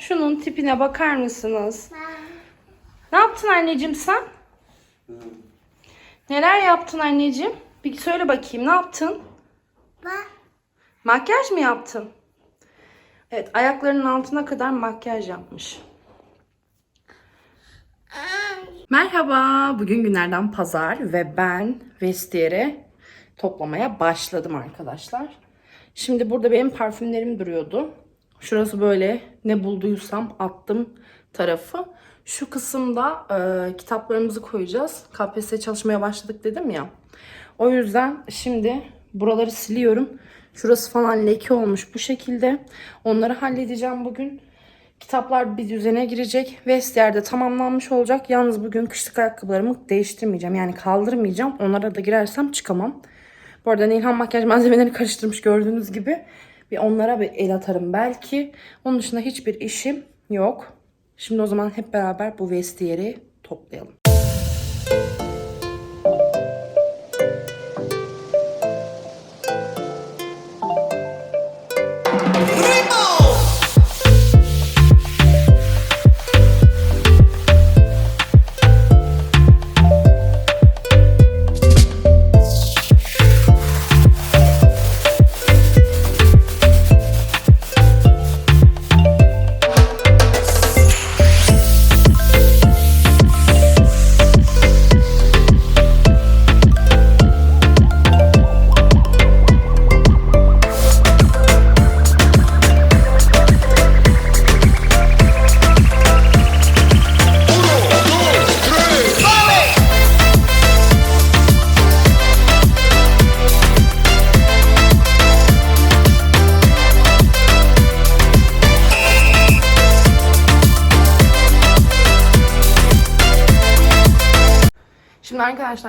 şunun tipine bakar mısınız? Ne yaptın anneciğim sen? Neler yaptın anneciğim? Bir söyle bakayım ne yaptın? Makyaj mı yaptın? Evet ayaklarının altına kadar makyaj yapmış. Merhaba, bugün günlerden pazar ve ben vestiyere toplamaya başladım arkadaşlar. Şimdi burada benim parfümlerim duruyordu. Şurası böyle ne bulduysam attım tarafı. Şu kısımda e, kitaplarımızı koyacağız. KPSS çalışmaya başladık dedim ya. O yüzden şimdi buraları siliyorum. Şurası falan leke olmuş bu şekilde. Onları halledeceğim bugün. Kitaplar bir düzene girecek. Vestiyerde tamamlanmış olacak. Yalnız bugün kışlık ayakkabılarımı değiştirmeyeceğim. Yani kaldırmayacağım. Onlara da girersem çıkamam. Bu arada Nilhan makyaj malzemelerini karıştırmış gördüğünüz gibi. Bir onlara bir el atarım belki. Onun dışında hiçbir işim yok. Şimdi o zaman hep beraber bu vestiyeri toplayalım.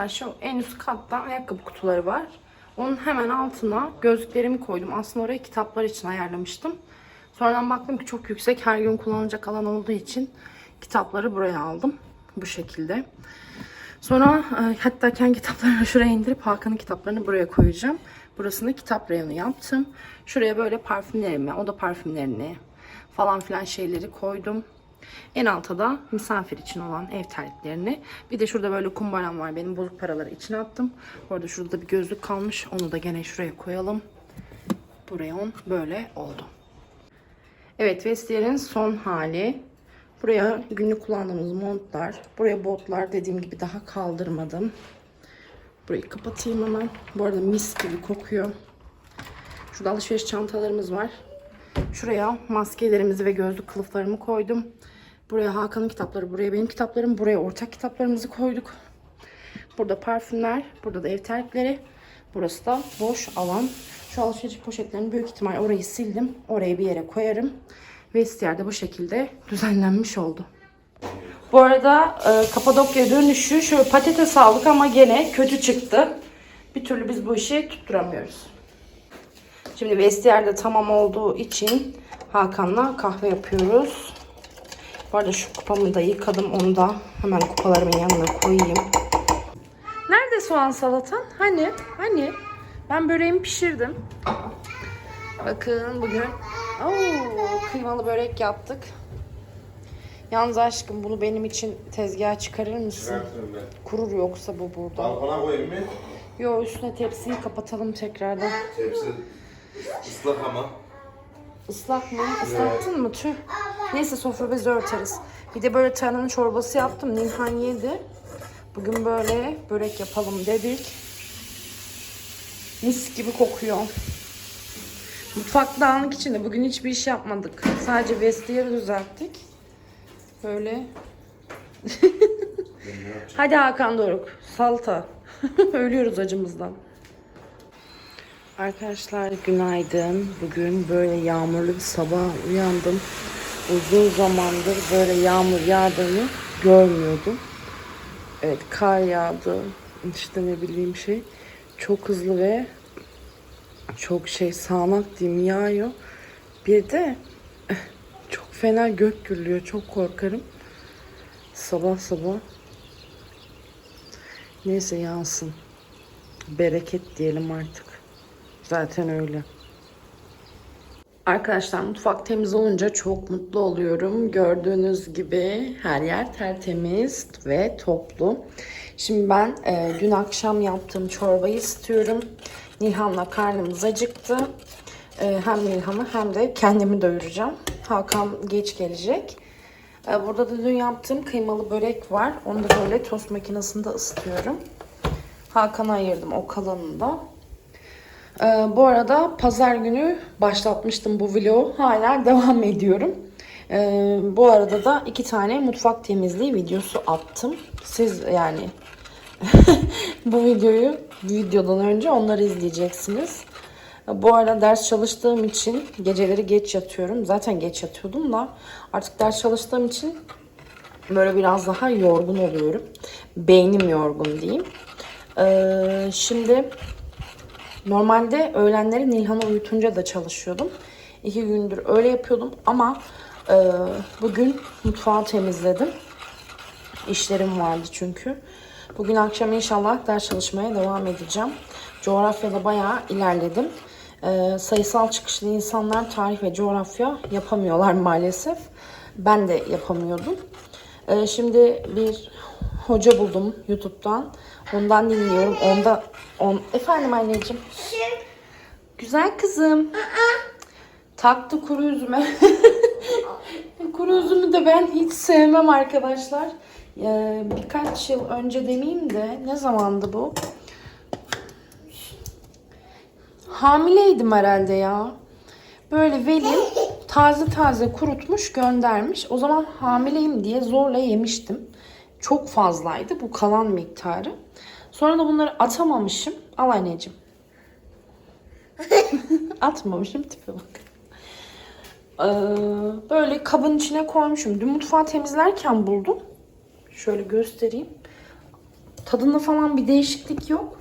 Arkadaşlar şu en üst katta ayakkabı kutuları var. Onun hemen altına gözlüklerimi koydum. Aslında oraya kitaplar için ayarlamıştım. Sonradan baktım ki çok yüksek her gün kullanılacak alan olduğu için kitapları buraya aldım. Bu şekilde. Sonra e, hatta kendi kitaplarını şuraya indirip Hakan'ın kitaplarını buraya koyacağım. Burasını kitap reyonu yaptım. Şuraya böyle parfümlerimi, oda parfümlerini falan filan şeyleri koydum. En alta da misafir için olan ev terliklerini. Bir de şurada böyle kumbaram var. Benim bozuk paraları içine attım. Bu arada şurada da bir gözlük kalmış. Onu da gene şuraya koyalım. Buraya on böyle oldu. Evet vestiyerin son hali. Buraya günlük kullandığımız montlar. Buraya botlar dediğim gibi daha kaldırmadım. Burayı kapatayım hemen. Bu arada mis gibi kokuyor. Şurada alışveriş çantalarımız var. Şuraya maskelerimizi ve gözlük kılıflarımı koydum. Buraya Hakan'ın kitapları, buraya benim kitaplarım, buraya ortak kitaplarımızı koyduk. Burada parfümler, burada da ev terlikleri. Burası da boş alan. Şu alışveriş poşetlerini büyük ihtimal orayı sildim. Oraya bir yere koyarım. Vestiyerde bu şekilde düzenlenmiş oldu. Bu arada e, Kapadokya dönüşü şöyle patates aldık ama gene kötü çıktı. Bir türlü biz bu işi tutturamıyoruz. Şimdi vestiyerde tamam olduğu için Hakan'la kahve yapıyoruz. Bu arada şu kupamı da yıkadım. Onu da hemen kupalarımın yanına koyayım. Nerede soğan salatan? Hani? Hani? Ben böreğimi pişirdim. Bakın bugün Oo, kıymalı börek yaptık. Yalnız aşkım bunu benim için tezgaha çıkarır mısın? Kurur yoksa bu burada. Balkona koyayım mı? Yo üstüne tepsiyi kapatalım tekrardan. Tepsi ıslak ama. Islak mı? Islattın mı? Tüh. Neyse sofra bezi örteriz. Bir de böyle tarhana çorbası yaptım. Nilhan yedi. Bugün böyle börek yapalım dedik. Mis gibi kokuyor. Mutfak dağınık içinde. Bugün hiçbir iş yapmadık. Sadece vestiyeri düzelttik. Böyle. Hadi Hakan Doruk. Salta. Ölüyoruz acımızdan. Arkadaşlar günaydın. Bugün böyle yağmurlu bir sabah uyandım. Uzun zamandır böyle yağmur yağdığını görmüyordum. Evet kar yağdı. İşte ne bileyim şey. Çok hızlı ve çok şey sağanak diyeyim yağıyor. Bir de çok fena gök gürlüyor. Çok korkarım. Sabah sabah. Neyse yansın. Bereket diyelim artık. Zaten öyle. Arkadaşlar mutfak temiz olunca çok mutlu oluyorum. Gördüğünüz gibi her yer tertemiz ve toplu. Şimdi ben e, dün akşam yaptığım çorbayı istiyorum. Nilhan'la karnımız acıktı. E, hem Nilhan'ı hem de kendimi doyuracağım. Hakan geç gelecek. E, burada da dün yaptığım kıymalı börek var. Onu da böyle tost makinesinde ısıtıyorum. Hakan'a ayırdım o kalanını da. Ee, bu arada pazar günü başlatmıştım bu vlogu. Hala devam ediyorum. Ee, bu arada da iki tane mutfak temizliği videosu attım. Siz yani bu videoyu videodan önce onları izleyeceksiniz. Bu ara ders çalıştığım için geceleri geç yatıyorum. Zaten geç yatıyordum da artık ders çalıştığım için böyle biraz daha yorgun oluyorum. Beynim yorgun diyeyim. Ee, şimdi Normalde öğlenleri Nilhan'ı uyutunca da çalışıyordum. İki gündür öyle yapıyordum ama e, bugün mutfağı temizledim. İşlerim vardı çünkü. Bugün akşam inşallah ders çalışmaya devam edeceğim. Coğrafyada bayağı ilerledim. E, sayısal çıkışlı insanlar tarih ve coğrafya yapamıyorlar maalesef. Ben de yapamıyordum. E, şimdi bir hoca buldum YouTube'dan. Ondan dinliyorum. Onda on... Efendim anneciğim. Güzel kızım. Taktı kuru üzüme. kuru üzümü de ben hiç sevmem arkadaşlar. Ee, birkaç yıl önce demeyeyim de ne zamandı bu? Hamileydim herhalde ya. Böyle velim taze taze kurutmuş göndermiş. O zaman hamileyim diye zorla yemiştim. Çok fazlaydı bu kalan miktarı. Sonra da bunları atamamışım. Al anneciğim. Atmamışım tipe bak. Ee, böyle kabın içine koymuşum. Dün mutfağı temizlerken buldum. Şöyle göstereyim. Tadında falan bir değişiklik yok.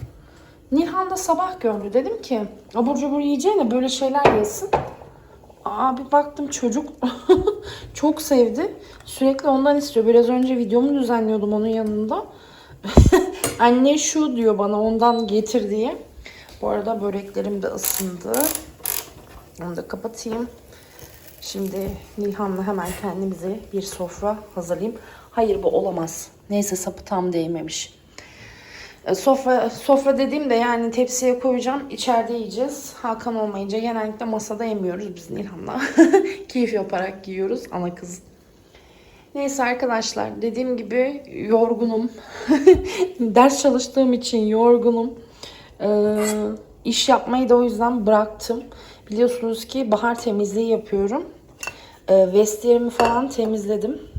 Nilhan da sabah gördü. Dedim ki abur cubur yiyeceğine böyle şeyler yesin. Abi baktım çocuk çok sevdi. Sürekli ondan istiyor. Biraz önce videomu düzenliyordum onun yanında. Anne şu diyor bana ondan getir diye. Bu arada böreklerim de ısındı. Onu da kapatayım. Şimdi Nilhan'la hemen kendimize bir sofra hazırlayayım. Hayır bu olamaz. Neyse sapı tam değmemiş. E, Sofra, sofra dediğimde yani tepsiye koyacağım. içeride yiyeceğiz. Hakan olmayınca genellikle masada yemiyoruz biz Nilhan'la. Keyif yaparak yiyoruz ana kız. Neyse arkadaşlar dediğim gibi yorgunum. Ders çalıştığım için yorgunum. Ee, iş yapmayı da o yüzden bıraktım. Biliyorsunuz ki bahar temizliği yapıyorum. Ee, vestiyerimi falan temizledim.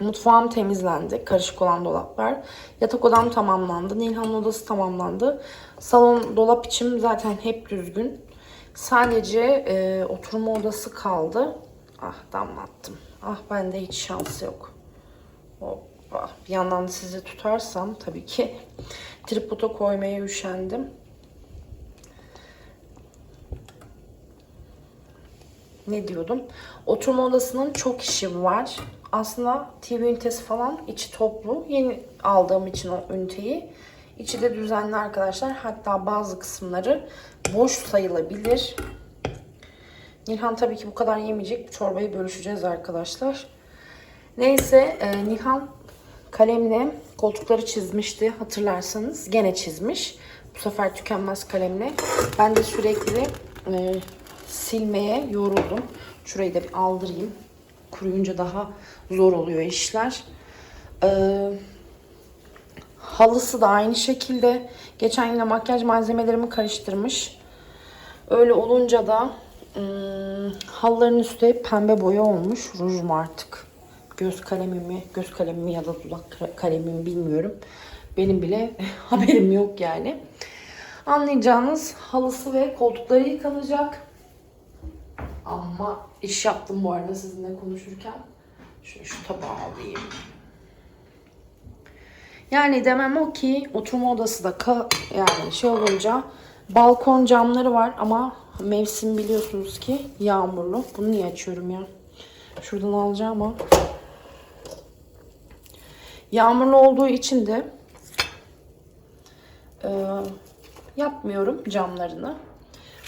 Mutfağım temizlendi. Karışık olan dolaplar. Yatak odam tamamlandı. Nilhan'ın odası tamamlandı. Salon dolap içim zaten hep düzgün. Sadece e, oturma odası kaldı. Ah damlattım. Ah bende hiç şans yok. Hoppa. Bir yandan da sizi tutarsam tabii ki tripoda koymaya üşendim. Ne diyordum? Oturma odasının çok işi var. Aslında TV ünitesi falan içi toplu. Yeni aldığım için o üniteyi. İçi de düzenli arkadaşlar. Hatta bazı kısımları boş sayılabilir. Nilhan tabii ki bu kadar yemeyecek. Çorbayı bölüşeceğiz arkadaşlar. Neyse e, Nilhan kalemle koltukları çizmişti hatırlarsanız. Gene çizmiş. Bu sefer tükenmez kalemle. Ben de sürekli e, silmeye yoruldum. Şurayı da bir aldırayım. Kuruyunca daha zor oluyor işler. Ee, halısı da aynı şekilde. Geçen yine makyaj malzemelerimi karıştırmış. Öyle olunca da ım, halıların üstü hep pembe boya olmuş. Ruj mu artık? Göz kalemimi, göz kalemimi ya da dudak kalemimi bilmiyorum. Benim bile haberim yok yani. Anlayacağınız halısı ve koltukları yıkanacak. Ama iş yaptım bu arada sizinle konuşurken. Şöyle şu tabağı alayım. Yani demem o ki oturma odası da ka yani şey olunca balkon camları var ama mevsim biliyorsunuz ki yağmurlu. Bunu niye açıyorum ya? Şuradan alacağım ama. Yağmurlu olduğu için de e, yapmıyorum camlarını.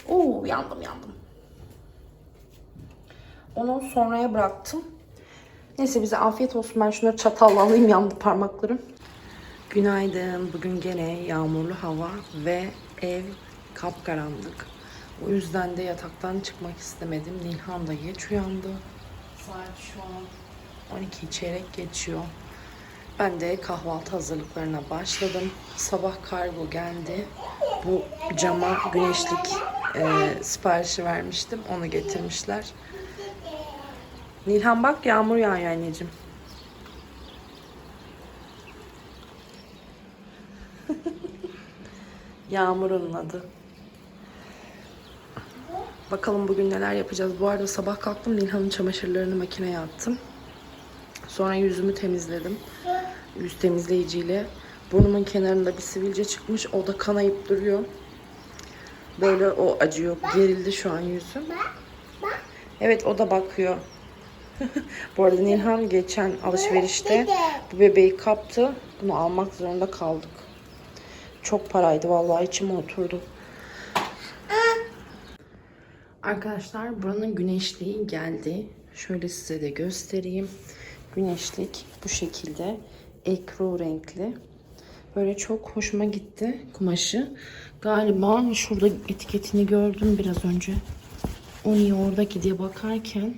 Oo yandım yandım. Onu sonraya bıraktım. Neyse bize afiyet olsun. Ben şunları çatalla alayım yandı parmaklarım. Günaydın. Bugün gene yağmurlu hava ve ev kapkaranlık. O yüzden de yataktan çıkmak istemedim. Nilhan da geç uyandı. Saat şu an 12 çeyrek geçiyor. Ben de kahvaltı hazırlıklarına başladım. Sabah kargo geldi. Bu cama güneşlik e, siparişi vermiştim. Onu getirmişler. Nilhan bak yağmur yağıyor anneciğim. Yağmur'un adı. Bakalım bugün neler yapacağız. Bu arada sabah kalktım Nilhan'ın çamaşırlarını makineye attım. Sonra yüzümü temizledim. Yüz temizleyiciyle. Burnumun kenarında bir sivilce çıkmış. O da kanayıp duruyor. Böyle o acıyor. Gerildi şu an yüzüm. Evet o da bakıyor. Bu arada Nilhan geçen alışverişte bu bebeği kaptı. Bunu almak zorunda kaldık. Çok paraydı vallahi içime oturdu. Arkadaşlar buranın güneşliği geldi. Şöyle size de göstereyim. Güneşlik bu şekilde ekru renkli. Böyle çok hoşuma gitti kumaşı. Galiba şurada etiketini gördüm biraz önce. O niye oradaki diye bakarken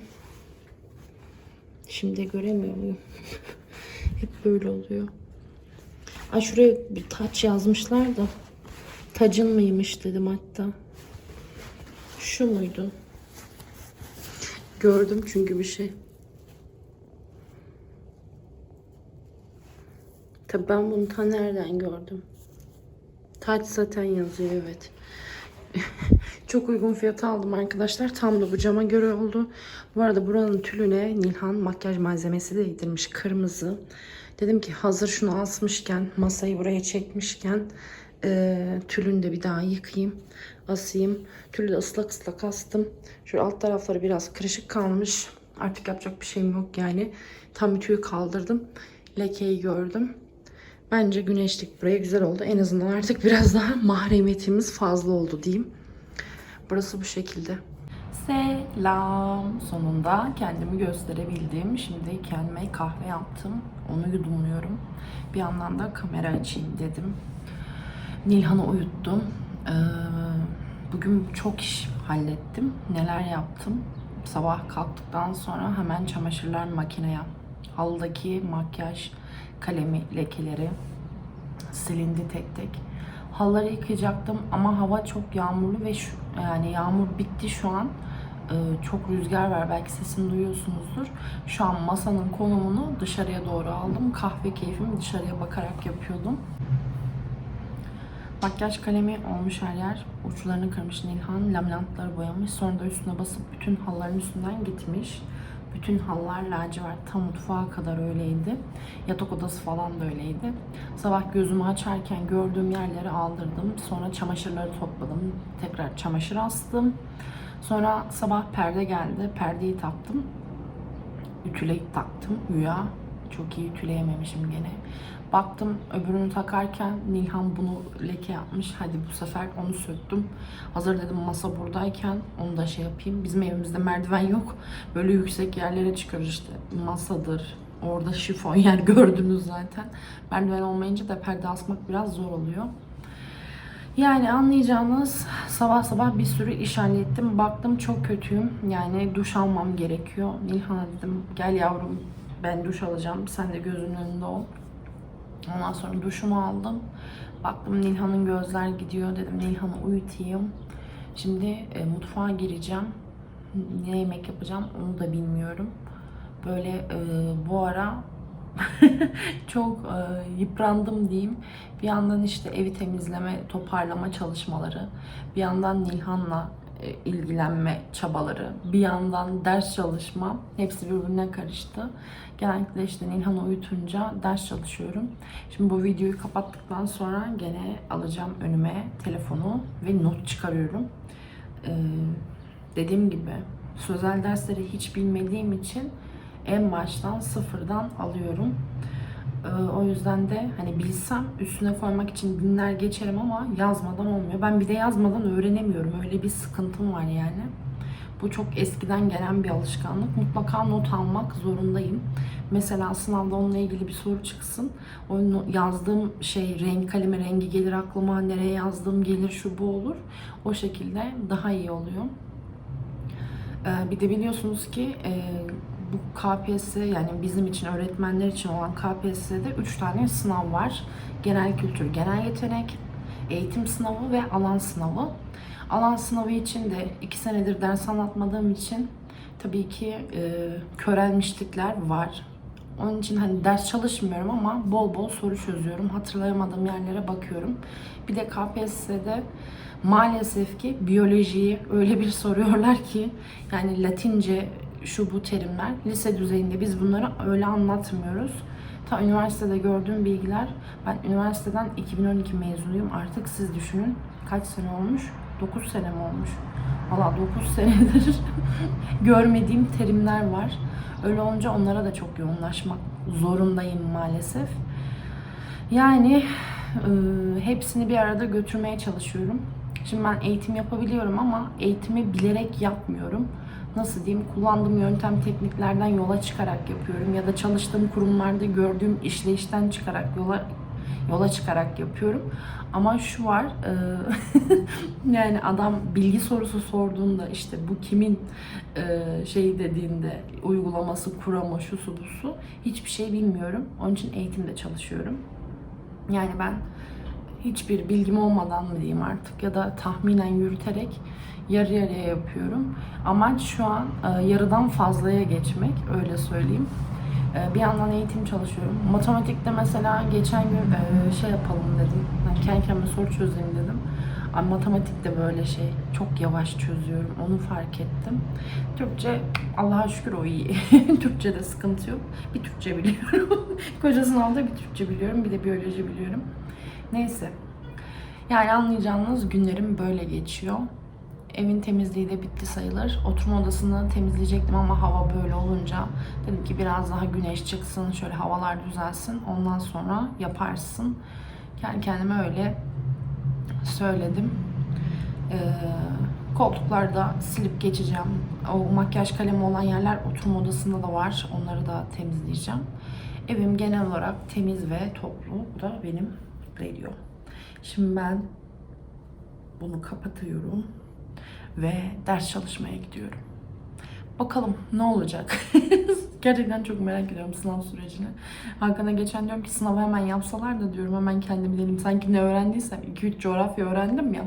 şimdi göremiyor muyum? Hep böyle oluyor. Ay şuraya bir taç yazmışlar da tacın mıymış dedim hatta. Şu muydu? Gördüm çünkü bir şey. Tabii ben bunu ta nereden gördüm? Taç zaten yazıyor evet. Çok uygun fiyata aldım arkadaşlar. Tam da bu cama göre oldu. Bu arada buranın tülüne Nilhan makyaj malzemesi değdirmiş. Kırmızı. Dedim ki hazır şunu asmışken, masayı buraya çekmişken eee tülünü de bir daha yıkayayım. Asayım. Tülü de ıslak ıslak astım. Şu alt tarafları biraz kırışık kalmış. Artık yapacak bir şeyim yok yani. Tam ütüyü kaldırdım. Lekeyi gördüm. Bence güneşlik buraya güzel oldu. En azından artık biraz daha mahremiyetimiz fazla oldu diyeyim. Burası bu şekilde. Selam. Sonunda kendimi gösterebildim. Şimdi kendime kahve yaptım. Onu yudumluyorum. Bir yandan da kamera açayım dedim. Nilhan'ı uyuttum. Ee, bugün çok iş hallettim. Neler yaptım? Sabah kalktıktan sonra hemen çamaşırlar makineye. Halıdaki makyaj kalemi lekeleri silindi tek tek. Halıları yıkayacaktım ama hava çok yağmurlu ve şu, yani yağmur bitti şu an. Ee, çok rüzgar var belki sesini duyuyorsunuzdur. Şu an masanın konumunu dışarıya doğru aldım. Kahve keyfimi dışarıya bakarak yapıyordum. Makyaj kalemi olmuş her yer. Uçlarını kırmış Nilhan. Laminatları boyamış. Sonra da üstüne basıp bütün halıların üstünden gitmiş. Bütün halılar lacivert. Tam mutfağa kadar öyleydi. Yatak odası falan da öyleydi. Sabah gözümü açarken gördüğüm yerleri aldırdım. Sonra çamaşırları topladım. Tekrar çamaşır astım. Sonra sabah perde geldi. Perdeyi taktım. Ütüleyip taktım. Güya. Çok iyi ütüleyememişim gene. Baktım öbürünü takarken Nilhan bunu leke yapmış. Hadi bu sefer onu söktüm. Hazır dedim masa buradayken onu da şey yapayım. Bizim evimizde merdiven yok. Böyle yüksek yerlere çıkıyoruz işte. Masadır. Orada şifon yer gördünüz zaten. Merdiven olmayınca da perde asmak biraz zor oluyor. Yani anlayacağınız sabah sabah bir sürü iş hallettim. Baktım çok kötüyüm. Yani duş almam gerekiyor. Nilhan'a dedim gel yavrum ben duş alacağım. Sen de gözünün önünde ol. Ondan sonra duşumu aldım. Baktım Nilhan'ın gözler gidiyor. Dedim Nilhan'ı uyutayım. Şimdi e, mutfağa gireceğim. Ne yemek yapacağım onu da bilmiyorum. Böyle e, bu ara çok e, yıprandım diyeyim. Bir yandan işte evi temizleme, toparlama çalışmaları, bir yandan Nilhan'la ilgilenme çabaları, bir yandan ders çalışma hepsi birbirine karıştı. Genellikle işte Nilhan'ı uyutunca ders çalışıyorum. Şimdi bu videoyu kapattıktan sonra gene alacağım önüme telefonu ve not çıkarıyorum. Ee, dediğim gibi sözel dersleri hiç bilmediğim için en baştan sıfırdan alıyorum. Ee, o yüzden de hani bilsem üstüne koymak için günler geçerim ama yazmadan olmuyor. Ben bir de yazmadan öğrenemiyorum. Öyle bir sıkıntım var yani. Bu çok eskiden gelen bir alışkanlık. Mutlaka not almak zorundayım. Mesela sınavda onunla ilgili bir soru çıksın. O yazdığım şey renk kalemi rengi gelir aklıma. Nereye yazdığım gelir şu bu olur. O şekilde daha iyi oluyor. Ee, bir de biliyorsunuz ki e, bu KPSS yani bizim için öğretmenler için olan KPSS'de 3 tane sınav var. Genel kültür, genel yetenek, eğitim sınavı ve alan sınavı. Alan sınavı için de 2 senedir ders anlatmadığım için tabii ki e, körelmişlikler var. Onun için hani ders çalışmıyorum ama bol bol soru çözüyorum. Hatırlayamadığım yerlere bakıyorum. Bir de KPSS'de maalesef ki biyolojiyi öyle bir soruyorlar ki yani Latince şu bu terimler lise düzeyinde biz bunları öyle anlatmıyoruz. Ta üniversitede gördüğüm bilgiler ben üniversiteden 2012 mezunuyum artık siz düşünün kaç sene olmuş? 9 sene mi olmuş? Valla 9 senedir görmediğim terimler var. Öyle olunca onlara da çok yoğunlaşmak zorundayım maalesef. Yani e, hepsini bir arada götürmeye çalışıyorum. Şimdi ben eğitim yapabiliyorum ama eğitimi bilerek yapmıyorum. Nasıl diyeyim? Kullandığım yöntem tekniklerden yola çıkarak yapıyorum ya da çalıştığım kurumlarda gördüğüm işleyişten çıkarak yola yola çıkarak yapıyorum. Ama şu var, e, yani adam bilgi sorusu sorduğunda işte bu kimin e, şey dediğinde uygulaması, kuramı, şusu busu hiçbir şey bilmiyorum. Onun için eğitimde çalışıyorum. Yani ben hiçbir bilgim olmadan mı diyeyim artık ya da tahminen yürüterek yarı yarıya yapıyorum. Amaç şu an e, yarıdan fazlaya geçmek öyle söyleyeyim. E, bir yandan eğitim çalışıyorum. Matematikte mesela geçen gün e, şey yapalım dedim. Ben kendi kendime soru çözeyim dedim. Ama matematikte böyle şey çok yavaş çözüyorum. Onu fark ettim. Türkçe Allah'a şükür o iyi. Türkçe'de sıkıntı yok. Bir Türkçe biliyorum. Koca sınavda bir Türkçe biliyorum. Bir de biyoloji biliyorum. Neyse. Yani anlayacağınız günlerim böyle geçiyor. Evin temizliği de bitti sayılır. Oturma odasını temizleyecektim ama hava böyle olunca dedim ki biraz daha güneş çıksın, şöyle havalar düzelsin. Ondan sonra yaparsın. Kendi kendime öyle söyledim. Ee, koltuklarda silip geçeceğim. O makyaj kalemi olan yerler oturma odasında da var. Onları da temizleyeceğim. Evim genel olarak temiz ve toplu. Bu da benim radio. Şimdi ben bunu kapatıyorum ve ders çalışmaya gidiyorum. Bakalım ne olacak? Gerçekten çok merak ediyorum sınav sürecini. Hakan'a geçen diyorum ki sınavı hemen yapsalar da diyorum hemen kendim bilelim. Sanki ne öğrendiysem 2-3 coğrafya öğrendim ya.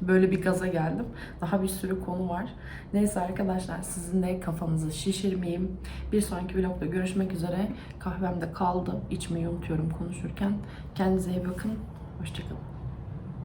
Böyle bir gaza geldim. Daha bir sürü konu var. Neyse arkadaşlar sizin de kafanızı şişirmeyeyim. Bir sonraki vlogda görüşmek üzere. Kahvem de kaldı. İçmeyi unutuyorum konuşurken. Kendinize iyi bakın. Hoşçakalın.